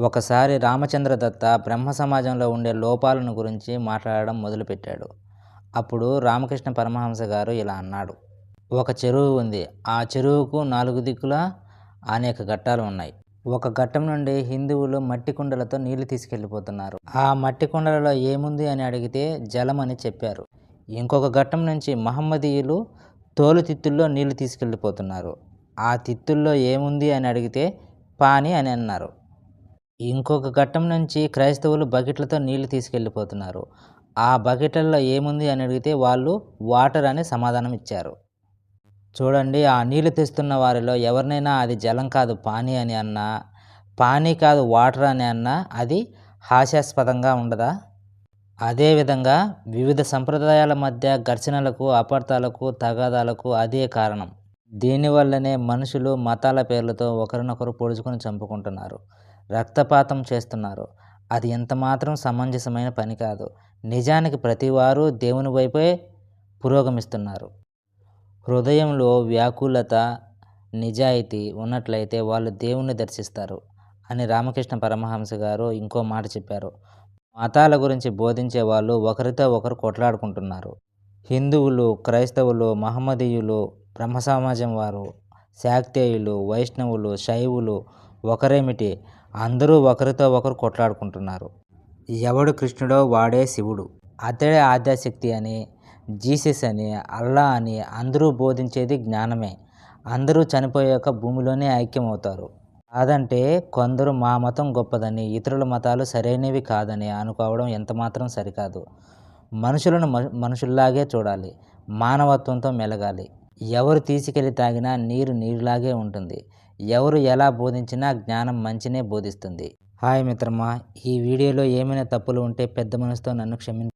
ఒకసారి రామచంద్ర దత్త బ్రహ్మ సమాజంలో ఉండే లోపాలను గురించి మాట్లాడడం మొదలుపెట్టాడు. అప్పుడు రామకృష్ణ పరమహంస గారు ఇలా అన్నాడు. ఒక చెరువు ఉంది. ఆ చెరువుకు నాలుగు దిక్కులా అనేక ఘట్టాలు ఉన్నాయి. ఒక ఘట్టం నుండి హిందువులు మట్టి కుండలతో నీళ్ళు తీసుకెళ్ళిపోతున్నారు. ఆ మట్టి కుండలలో ఏముంది అని అడిగితే జలం అని చెప్పారు. ఇంకొక ఘట్టం నుంచి మహమ్మదీయులు తోలు తిత్తుల్లో నీళ్ళు తీసుకెళ్ళిపోతున్నారు. ఆ తిత్తుల్లో ఏముంది అని అడిగితే పాని అని అన్నారు. ఇంకొక ఘట్టం నుంచి క్రైస్తవులు బకెట్లతో నీళ్ళు తీసుకెళ్ళిపోతున్నారు. ఆ బకెట్లలో ఏముంది అని అడిగితే వాళ్ళు వాటర్ అని సమాధానం ఇచ్చారు. చూడండి ఆ నీళ్ళు తెస్తున్న వారిలో ఎవరినైనా అది జలం కాదు పానీ అని అన్నా పానీ కాదు వాటర్ అని అన్నా అది హాస్యాస్పదంగా ఉండదా? అదేవిధంగా వివిధ సంప్రదాయాల మధ్య ఘర్షణలకు అపార్థాలకు తగాదాలకు అదే కారణం. దీనివల్లనే మనుషులు మతాల పేర్లతో ఒకరినొకరు పొడుచుకొని చంపుకుంటున్నారు. రక్తపాతం చేస్తున్నారు. అది ఎంతమాత్రం సమంజసమైన పని కాదు. నిజానికి ప్రతివారు దేవుని వైపే పురోగమిస్తున్నారు. హృదయంలో వ్యాకులత నిజాయితీ ఉన్నట్లయితే వాళ్ళు దేవుణ్ణి దర్శిస్తారు అని రామకృష్ణ పరమహంస గారు ఇంకో మాట చెప్పారు. మతాల గురించి బోధించే వాళ్ళు ఒకరితో ఒకరు కొట్లాడుకుంటున్నారు. హిందువులు క్రైస్తవులు మహమ్మదీయులు బ్రహ్మ సమాజం వారు శాక్తేయులు వైష్ణవులు శైవులు ఒకరేమిటి? అందరూ ఒకరితో ఒకరు కొట్లాడుకుంటున్నారు. ఎవడు కృష్ణుడో వాడే శివుడు. అతడే ఆద్యాశక్తి అని జీసస్ అని అల్లా అని అందరూ బోధించేది జ్ఞానమే. అందరూ చనిపోయాక భూమిలోనే ఐక్యమవుతారు. కాదంటే కొందరు మా మతం గొప్పదని ఇతరుల మతాలు సరైనవి కాదని అనుకోవడం ఎంతమాత్రం సరికాదు. మనుషులను మనుషుల్లాగే చూడాలి. మానవత్వంతో మెలగాలి. ఎవరు తీసుకెళ్ళి తాగినా నీరు నీరులాగే ఉంటుంది. ఎవరు ఎలా బోధించినా జ్ఞానం మంచినే బోధిస్తుంది. హాయ్ మిత్రమా ఈ వీడియోలో ఏమైనా తప్పులు ఉంటే పెద్ద మనసుతో నన్ను క్షమించ